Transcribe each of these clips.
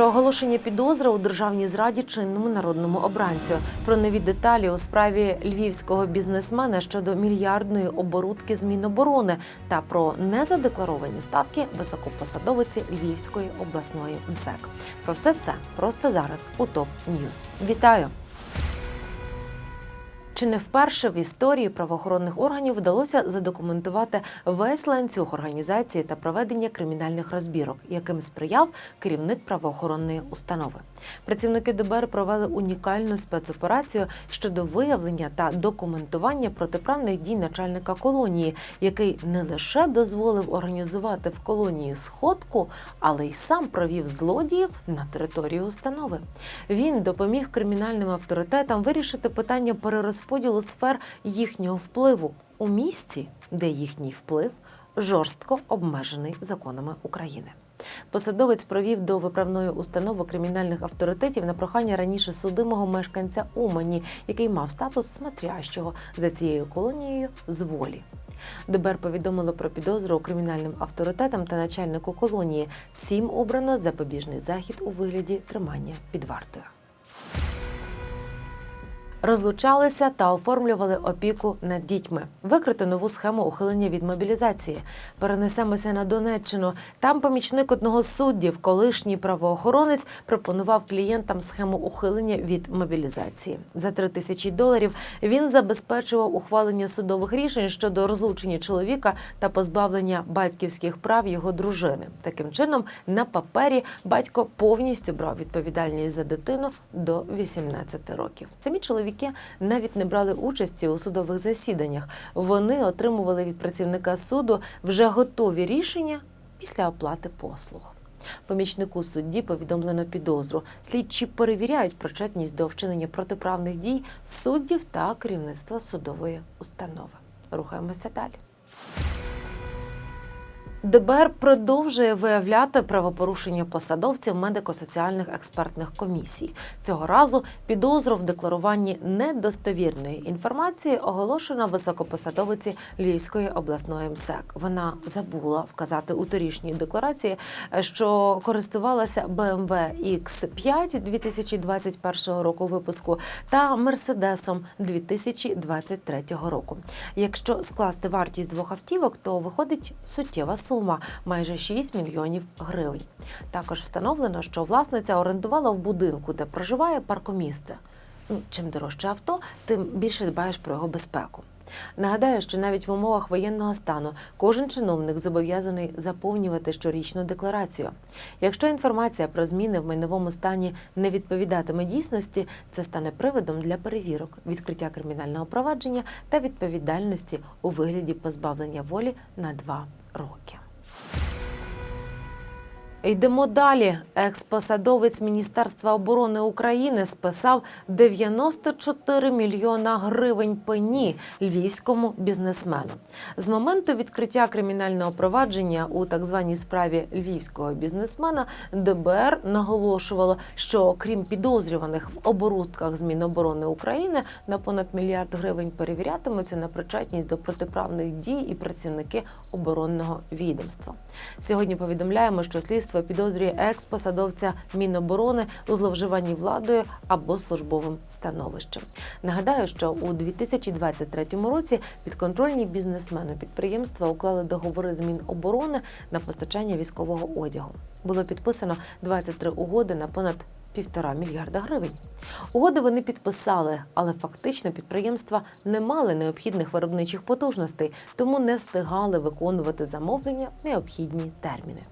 Про оголошення підозри у державній зраді чинному народному обранцю, про нові деталі у справі львівського бізнесмена щодо мільярдної оборудки з Міноборони та про незадекларовані статки високопосадовиці Львівської обласної МСЕК. Про все це просто зараз у ТОП Ньюз. Вітаю! Чи не вперше в історії правоохоронних органів вдалося задокументувати весь ланцюг організації та проведення кримінальних розбірок, яким сприяв керівник правоохоронної установи? Працівники ДБР провели унікальну спецоперацію щодо виявлення та документування протиправних дій начальника колонії, який не лише дозволив організувати в колонії сходку, але й сам провів злодіїв на територію установи. Він допоміг кримінальним авторитетам вирішити питання перерозподілу сфер їхнього впливу у місці, де їхній вплив жорстко обмежений законами України. Посадовець провів до виправної установи кримінальних авторитетів на прохання раніше судимого мешканця Умані, який мав статус смотрящого за цією колонією з волі. ДБР повідомило про підозру кримінальним авторитетам та начальнику колонії. Всім обрано запобіжний захід у вигляді тримання під вартою розлучалися та оформлювали опіку над дітьми. Викрито нову схему ухилення від мобілізації. Перенесемося на Донеччину. Там помічник одного з суддів, колишній правоохоронець, пропонував клієнтам схему ухилення від мобілізації. За три тисячі доларів він забезпечував ухвалення судових рішень щодо розлучення чоловіка та позбавлення батьківських прав його дружини. Таким чином, на папері батько повністю брав відповідальність за дитину до 18 років. Самі чоловіки навіть не брали участі у судових засіданнях. Вони отримували від працівника суду вже готові рішення після оплати послуг. Помічнику судді повідомлено підозру. Слідчі перевіряють причетність до вчинення протиправних дій суддів та керівництва судової установи. Рухаємося далі. ДБР продовжує виявляти правопорушення посадовців медико-соціальних експертних комісій. Цього разу підозру в декларуванні недостовірної інформації оголошено високопосадовиці Львівської обласної МСЕК. Вона забула вказати у торішній декларації, що користувалася BMW X5 2021 року випуску та Мерседесом 2023 року. Якщо скласти вартість двох автівок, то виходить суттєва сума сума майже 6 мільйонів гривень. Також встановлено, що власниця орендувала в будинку, де проживає паркомісце. Ну, чим дорожче авто, тим більше дбаєш про його безпеку. Нагадаю, що навіть в умовах воєнного стану кожен чиновник зобов'язаний заповнювати щорічну декларацію. Якщо інформація про зміни в майновому стані не відповідатиме дійсності, це стане приводом для перевірок, відкриття кримінального провадження та відповідальності у вигляді позбавлення волі на два роки. Йдемо далі. Експосадовець Міністерства оборони України списав 94 мільйона гривень пені львівському бізнесмену. З моменту відкриття кримінального провадження у так званій справі львівського бізнесмена ДБР наголошувало, що крім підозрюваних в оборудках з Міноборони України на понад мільярд гривень перевірятимуться на причетність до протиправних дій і працівники оборонного відомства. Сьогодні повідомляємо, що слідство слідство підозрює екс-посадовця Міноборони у зловживанні владою або службовим становищем. Нагадаю, що у 2023 році підконтрольні бізнесмени підприємства уклали договори з Міноборони на постачання військового одягу. Було підписано 23 угоди на понад півтора мільярда гривень. Угоди вони підписали, але фактично підприємства не мали необхідних виробничих потужностей, тому не встигали виконувати замовлення необхідні терміни.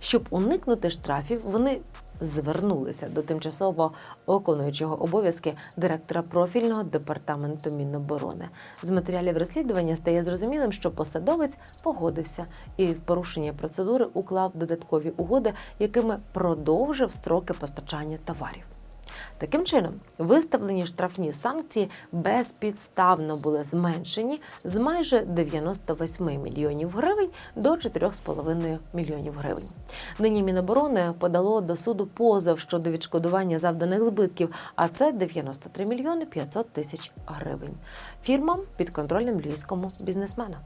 Щоб уникнути штрафів, вони звернулися до тимчасово виконуючого обов'язки директора профільного департаменту Міноборони. З матеріалів розслідування стає зрозумілим, що посадовець погодився і в порушення процедури уклав додаткові угоди, якими продовжив строки постачання товарів. Таким чином, виставлені штрафні санкції безпідставно були зменшені з майже 98 мільйонів гривень до 4,5 мільйонів гривень. Нині Міноборони подало до суду позов щодо відшкодування завданих збитків, а це 93 мільйони 500 тисяч гривень. Фірмам під контролем львівському бізнесмена.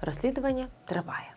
Розслідування триває.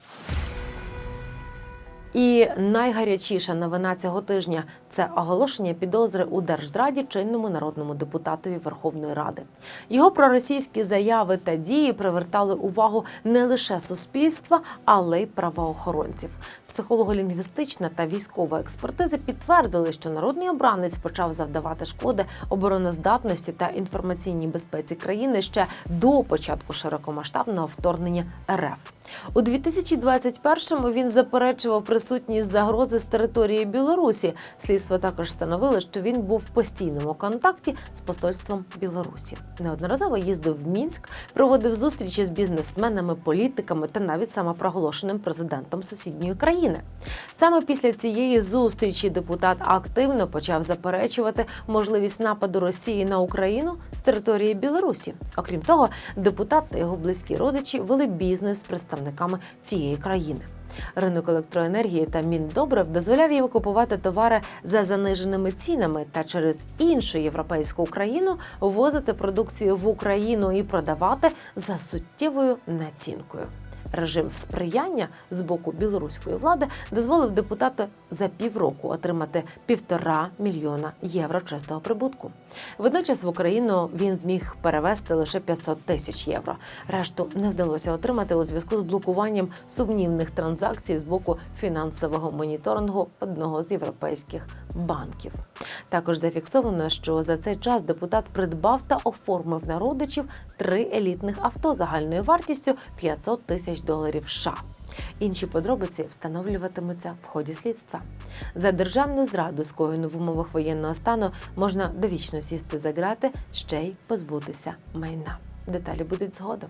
І найгарячіша новина цього тижня це оголошення підозри у держзраді чинному народному депутатові Верховної Ради. Його проросійські заяви та дії привертали увагу не лише суспільства, але й правоохоронців. Психолого-лінгвістична та військова експертизи підтвердили, що народний обранець почав завдавати шкоди обороноздатності та інформаційній безпеці країни ще до початку широкомасштабного вторгнення РФ. У 2021-му він заперечував присутність загрози з території Білорусі. Слідство також встановило, що він був в постійному контакті з посольством Білорусі. Неодноразово їздив в Мінськ, проводив зустрічі з бізнесменами, політиками та навіть самопроголошеним президентом сусідньої країни. Саме після цієї зустрічі депутат активно почав заперечувати можливість нападу Росії на Україну з території Білорусі. Окрім того, депутат та його близькі родичі вели бізнес з представниками цієї країни. Ринок електроенергії та Міндобрив дозволяв їм купувати товари за заниженими цінами та через іншу європейську країну ввозити продукцію в Україну і продавати за суттєвою націнкою. Режим сприяння з боку білоруської влади дозволив депутату за півроку отримати півтора мільйона євро чистого прибутку. Водночас в Україну він зміг перевести лише 500 тисяч євро. Решту не вдалося отримати у зв'язку з блокуванням сумнівних транзакцій з боку фінансового моніторингу одного з європейських банків. Також зафіксовано, що за цей час депутат придбав та оформив на родичів три елітних авто загальною вартістю 500 тисяч доларів США. Інші подробиці встановлюватимуться в ході слідства. За державну зраду, скоєну в умовах воєнного стану, можна довічно сісти за грати, ще й позбутися майна. Деталі будуть згодом.